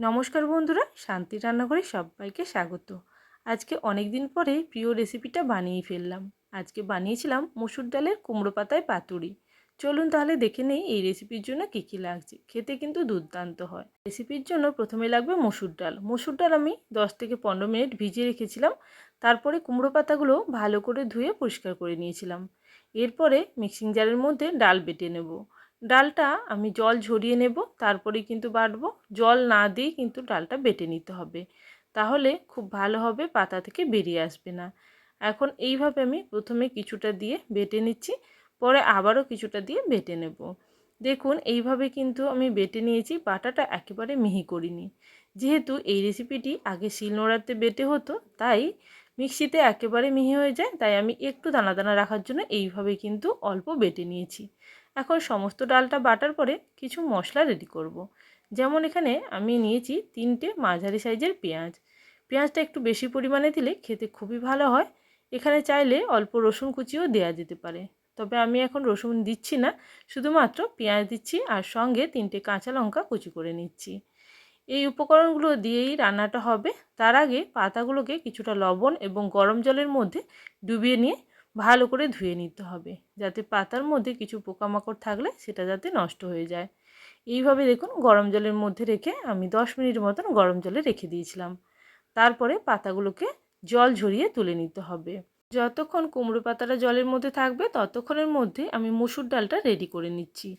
নমস্কার বন্ধুরা, শান্তি রান্নাঘরে সবাইকে স্বাগত। আজকে অনেক দিন পরে প্রিয় রেসিপিটা বানিয়ে ফেললাম। আজকে বানিয়েছিলাম মসুর ডালের কুমড়ো পাতায় পাতুরি। চলুন তাহলে দেখে নেই এই রেসিপির জন্য কী কী লাগছে। খেতে কিন্তু দুর্দান্ত হয়। রেসিপির জন্য প্রথমে লাগবে মসুর ডাল। মসুর ডাল আমি দশ থেকে পনেরো মিনিট ভিজিয়ে রেখেছিলাম। তারপরে কুমড়ো পাতাগুলো ভালো করে ধুয়ে পরিষ্কার করে নিয়েছিলাম। এরপরে মিক্সিং জারের মধ্যে ডাল বেটে নেব। ডালটা আমি জল ঝরিয়ে নেব, তারপরে কিন্তু বাটবো। জল না দিয়েই কিন্তু ডালটা বেটে নিতে হবে। তাহলে খুব ভালো হবে, পাতা থেকে বেরিয়ে আসবে না। এখন এইভাবে আমি প্রথমে কিছুটা দিয়ে বেটে নিচ্ছি, পরে আবারও কিছুটা দিয়ে বেটে নেব। দেখুন, এইভাবে কিন্তু আমি বেটে নিয়েছি, বাটাটা একেবারে মিহি করিনি। যেহেতু এই রেসিপিটি আগে শিলনোড়াতে বেটে হতো, তাই মিক্সিতে একেবারে মিহি হয়ে যায়, তাই আমি একটু দানা দানা রাখার জন্য এইভাবে কিন্তু অল্প বেটে নিয়েছি। এখন সমস্ত ডালটা বাটার পরে কিছু মশলা রেডি করব। যেমন এখানে আমি নিয়েছি তিনটে মাঝারি সাইজের পেঁয়াজ। পেঁয়াজটা একটু বেশি পরিমাণে দিলে খেতে খুবই ভালো হয়। এখানে চাইলে অল্প রসুন কুচিও দেওয়া যেতে পারে। তবে আমি এখন রসুন দিচ্ছি না, শুধুমাত্র পেঁয়াজ দিচ্ছি আর সঙ্গে তিনটে কাঁচা লঙ্কা কুচি করে নিচ্ছি। এই উপকরণগুলো দিয়েই রান্নাটা হবে। তার আগে পাতাগুলোকে কিছুটা লবণ এবং গরম জলের মধ্যে ডুবিয়ে নিয়ে ভালো করে ধুয়ে নিতে হবে। যাতে পাতার মধ্যে কিছু পোকামাকড় থাকলে সেটা যাতে নষ্ট হয়ে যায়। এইভাবে দেখুন গরম জলের মধ্যে রেখে আমি দশ মিনিট মতন গরম জলে রেখে দিয়েছিলাম। তারপরে পাতাগুলোকে জল ঝরিয়ে তুলে নিতে হবে। যতক্ষণ কুমড়ো পাতাটা জলের মধ্যে থাকবে ততক্ষণের মধ্যে আমি মুসুর ডালটা রেডি করে নিচ্ছি।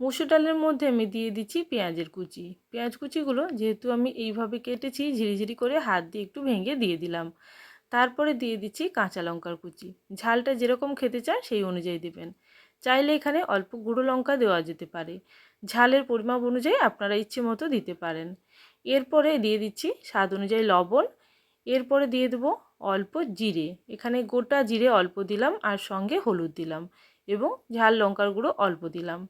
মুসুর ডালের মধ্যে আমি দিয়ে দিচ্ছি পেঁয়াজের কুচি। পেঁয়াজ কুচিগুলো যেহেতু আমি এইভাবে কেটেছি ঝিরিঝিরি করে হাত দিয়ে একটু ভেঙে দিয়ে দিলাম। তারপরে দিয়ে দিচ্ছি কাঁচা লঙ্কার কুচি। ঝালটা যেরকম খেতে চান সেই অনুযায়ী দেবেন। চাইলে এখানে অল্প গুঁড়ো লঙ্কা দেওয়া যেতে পারে। ঝালের পরিমাপ অনুযায়ী আপনারা ইচ্ছে মতো দিতে পারেন। এরপরে দিয়ে দিচ্ছি স্বাদ অনুযায়ী লবণ। এরপরে দিয়ে দেবো অল্প জিরে। এখানে গোটা জিরে অল্প দিলাম আর সঙ্গে হলুদ দিলাম এবং ঝাল লঙ্কার গুঁড়ো অল্প দিলাম।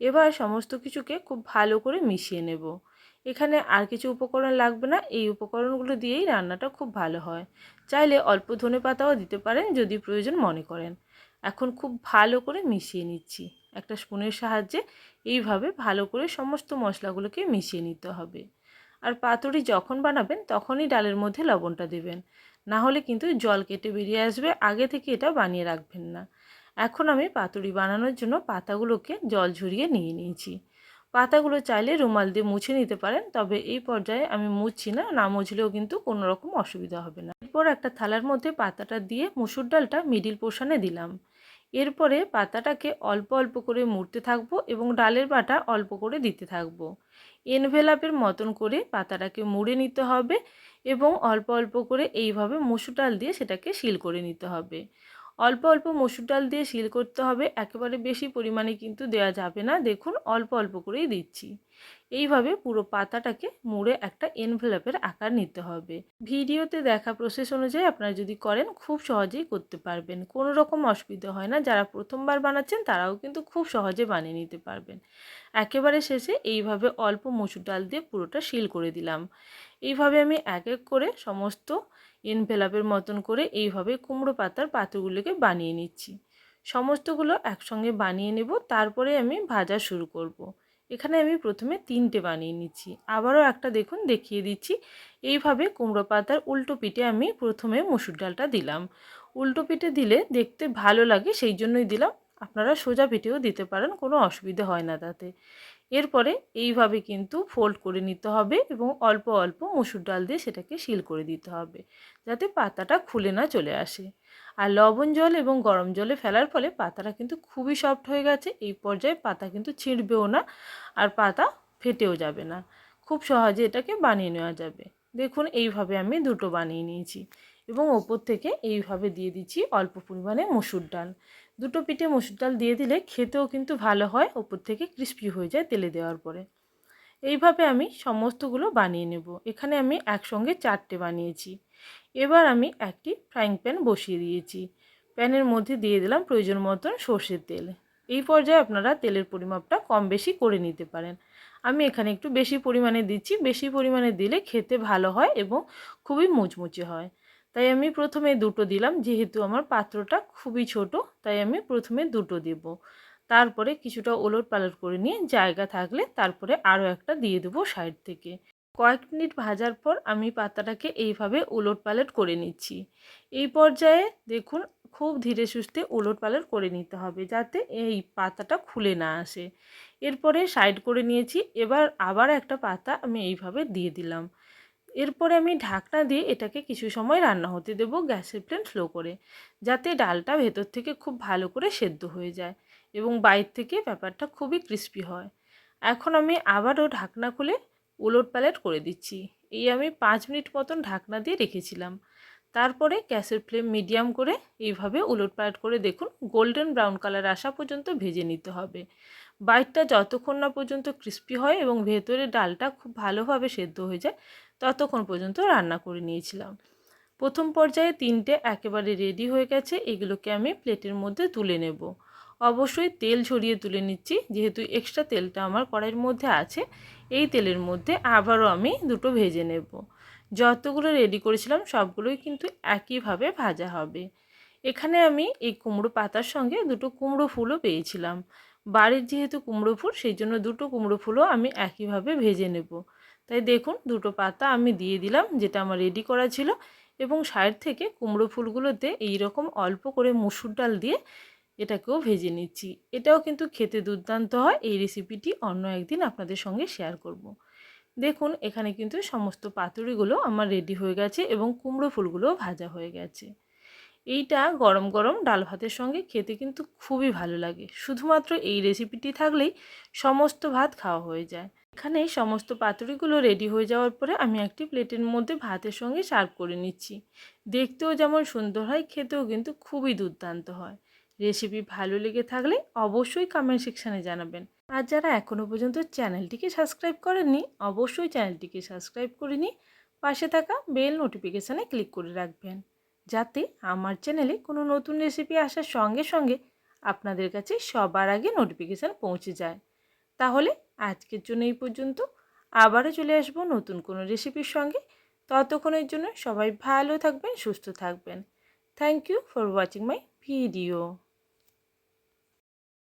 এবার সমস্ত কিছুকে খুব ভালো করে মিশিয়ে নেব। এখানে আর কিছু উপকরণ লাগবে না। এই উপকরণগুলো দিয়েই রান্নাটা খুব ভালো হয়। চাইলে অল্প ধনে পাতাও দিতে পারেন যদি প্রয়োজন মনে করেন। এখন খুব ভালো করে মিশিয়ে নিচ্ছি। একটা স্পুনের সাহায্যে এইভাবে ভালো করে সমস্ত মশলাগুলোকে মিশিয়ে নিতে হবে। আর পাতুরি যখন বানাবেন তখনই ডালের মধ্যে লবণটা দেবেন। না হলে কিন্তু জল কেটে বেরিয়ে আসবে, আগে থেকে এটা বানিয়ে রাখবেন না। এখন আমি পাতুরি বানানোর জন্য পাতাগুলোকে জল ঝরিয়ে নিয়ে নিয়েছি। পাতাগুলো চাইলে রুমাল দিয়ে মুছে নিতে পারেন, তবে এই পর্যায়ে আমি মুছছি না না মুছলেও কিন্তু কোনো রকম অসুবিধা হবে না। এরপর একটা থালার মধ্যে পাতাটা দিয়ে মুসুর ডালটা মিডিল পোর্শনে দিলাম। এরপরে পাতাটাকে অল্প অল্প করে মুড়তে থাকব এবং ডালের বাটা অল্প করে দিতে থাকব। এনভেলাপের মতন করে পাতাটাকে মুড়ে নিতে হবে এবং অল্প অল্প করে এইভাবে মুসুর ডাল দিয়ে সেটাকে শিল করে নিতে হবে। অল্প অল্প মসুর ডাল দিয়ে শিল করতে হবে। একেবারে বেশি পরিমাণে কিন্তু দেওয়া যাবে না। দেখুন, অল্প অল্প করেই দিচ্ছি। এইভাবে পুরো পাতাটাকে মুড়ে একটা এনভেলপের আকার নিতে হবে। ভিডিওতে দেখা প্রসেস অনুযায়ী আপনারা যদি করেন, খুব সহজেই করতে পারবেন। কোনো রকম অসুবিধা হয় না। যারা প্রথমবার বানাচ্ছেন, তারাও কিন্তু খুব সহজে বানিয়ে নিতে পারবেন। একেবারে শেষে এইভাবে অল্প মসুর ডাল দিয়ে পুরোটা শিল করে দিলাম। এইভাবে আমি এক এক করে সমস্ত এনভেলাপের মতন করে এইভাবে কুমড়ো পাতার পাতুগুলোকে বানিয়ে নিচ্ছি। সমস্তগুলো একসঙ্গে বানিয়ে নেব। তারপরে আমি ভাজা শুরু করব। এখানে আমি প্রথমে তিনটে বানিয়ে নিচ্ছি। আবারও একটা দেখুন, দেখিয়ে দিচ্ছি। এইভাবে কুমড়ো পাতার উল্টো পিঠে আমি প্রথমে মসুর ডালটা দিলাম। উল্টো পিঠে দিলে দেখতে ভালো লাগে, সেই জন্যই দিলাম। আপনারা সোজা পিঠেও দিতে পারেন, কোনো অসুবিধা হয় না তাতে। এরপরে এইভাবে কিন্তু ফোল্ড করে নিতে হবে এবং অল্প অল্প মসুর ডাল দিয়ে সেটাকে শিল করে দিতে হবে, যাতে পাতাটা খুলে না চলে আসে। আর লবণ জল এবং গরম জলে ফেলার ফলে পাতাটা কিন্তু খুবই সফট হয়ে গেছে। এই পর্যায়ে পাতা কিন্তু ছিঁড়বেও না আর পাতা ফেটেও যাবে না। খুব সহজে এটাকে বানিয়ে নেওয়া যাবে। দেখুন, এইভাবে আমি দুটো বানিয়ে নিয়েছি এবং ওপর থেকে এইভাবে দিয়ে দিচ্ছি অল্প পরিমাণে মসুর ডাল। দুটো পিঠে মসুর ডাল দিয়ে দিলে খেতেও কিন্তু ভালো হয়, ওপর থেকে ক্রিস্পি হয়ে যায় তেলে দেওয়ার পরে। এইভাবে আমি সমস্তগুলো বানিয়ে নেব। এখানে আমি একসঙ্গে চারটে বানিয়েছি। এবার আমি একটি ফ্রাইং প্যান বসিয়ে দিয়েছি। প্যানের মধ্যে দিয়ে দিলাম প্রয়োজন মতন সর্ষের তেল। এই পর্যায়ে আপনারা তেলের পরিমাপটা কম বেশি করে নিতে পারেন। আমি এখানে একটু বেশি পরিমাণে দিচ্ছি। বেশি পরিমাণে দিলে খেতে ভালো হয় এবং খুবই মুচমুচে হয়। তাই আমি প্রথমে দুটো দিলাম। যেহেতু আমার পাত্রটা খুবই ছোট, তাই আমি প্রথমে দুটো দেব। তারপরে কিছুটা ওলট পালট করে নিয়ে জায়গা থাকলে তারপরে আরও একটা দিয়ে দেবো সাইড থেকে। কয়েক মিনিট ভাজার পর আমি পাতাটাকে এইভাবে উলট পালট করে নিচ্ছি। এই পর্যায়ে দেখুন, খুব ধীরে সুস্থে উলট পালট করে নিতে হবে যাতে এই পাতাটা খুলে না আসে। এরপরে সাইড করে নিয়েছি, এবার আবার একটা পাতা আমি এইভাবে দিয়ে দিলাম। এরপরে আমি ঢাকনা দিয়ে এটাকে কিছু সময় রান্না হতে দেব গ্যাসের ফ্লেম স্লো করে, যাতে ডালটা ভেতর থেকে খুব ভালো করে সেদ্ধ হয়ে যায় এবং বাইর থেকে ব্যাপারটা খুবই ক্রিস্পি হয়। এখন আমি আবারও ঢাকনা খুলে উলট পালট করে দিচ্ছি। এই আমি পাঁচ মিনিট মতন ঢাকনা দিয়ে রেখেছিলাম। তারপরে গ্যাসের ফ্লেম মিডিয়াম করে এইভাবে উলট পালট করে দেখুন গোল্ডেন ব্রাউন কালার আসা পর্যন্ত ভেজে নিতে হবে। বাইটটা যতক্ষণ না পর্যন্ত ক্রিস্পি হয় এবং ভেতরে ডালটা খুব ভালোভাবে সেদ্ধ হয়ে যায়, ততক্ষণ পর্যন্ত রান্না করে নিয়েছিলাম। প্রথম পর্যায়ে তিনটে একেবারে রেডি হয়ে গেছে। এগুলোকে আমি প্লেটের মধ্যে তুলে নেব। অবশ্যই তেল ঝরিয়ে তুলে নিচ্ছি। যেহেতু এক্সট্রা তেলটা আমার কড়াইয়ের মধ্যে আছে, এই তেলের মধ্যে আবারও আমি দুটো ভেজে নেব। যতগুলো রেডি করেছিলাম, সবগুলোই কিন্তু একইভাবে ভাজা হবে। এখানে আমি এই কুমড়ো পাতার সঙ্গে দুটো কুমড়ো ফুলও পেয়েছিলাম। বাড়ির যেহেতু কুমড়ো ফুল, সেই জন্য দুটো কুমড়ো ফুলও আমি একইভাবে ভেজে নেব। তাই দেখুন, দুটো পাতা আমি দিয়ে দিলাম, যেটা আমার রেডি করা ছিল। এবং সাইড থেকে কুমড়ো ফুলগুলোতে এই রকম অল্প করে মুসুর ডাল দিয়ে এটাকেও ভেজে নিচ্ছি। এটাও কিন্তু খেতে দুর্দান্ত হয়। এই রেসিপিটি অন্য একদিন আপনাদের সঙ্গে শেয়ার করব। দেখুন, এখানে কিন্তু সমস্ত পাতুরিগুলো আমার রেডি হয়ে গেছে এবং কুমড়ো ফুলগুলোও ভাজা হয়ে গেছে। এইটা গরম গরম ডাল ভাতের সঙ্গে খেতে কিন্তু খুবই ভালো লাগে। শুধুমাত্র এই রেসিপিটি থাকলেই সমস্ত ভাত খাওয়া হয়ে যায়। এখানে সমস্ত পাতুরিগুলো রেডি হয়ে যাওয়ার পরে আমি একটি প্লেটের মধ্যে ভাতের সঙ্গে সার্ভ করে নিচ্ছি। দেখতেও যেমন সুন্দর হয়, খেতেও কিন্তু খুবই দুর্দান্ত হয়। রেসিপি ভালো লেগে থাকলে অবশ্যই কমেন্ট সেকশানে জানাবেন। আর যারা এখনও পর্যন্ত চ্যানেলটিকে সাবস্ক্রাইব করেননি, অবশ্যই চ্যানেলটিকে সাবস্ক্রাইব করে নিই পাশে থাকা বেল নোটিফিকেশানে ক্লিক করে রাখবেন। যাতে আমার চ্যানেলে কোনো নতুন রেসিপি আসার সঙ্গে সঙ্গে আপনাদের কাছে সবার আগে নোটিফিকেশান পৌঁছে যায়। তাহলে আজকের জন্য এই পর্যন্ত। আবারও চলে আসব নতুন কোনো রেসিপির সঙ্গে। ততক্ষণের জন্য সবাই ভালো থাকবেন, সুস্থ থাকবেন। Thank you for watching my video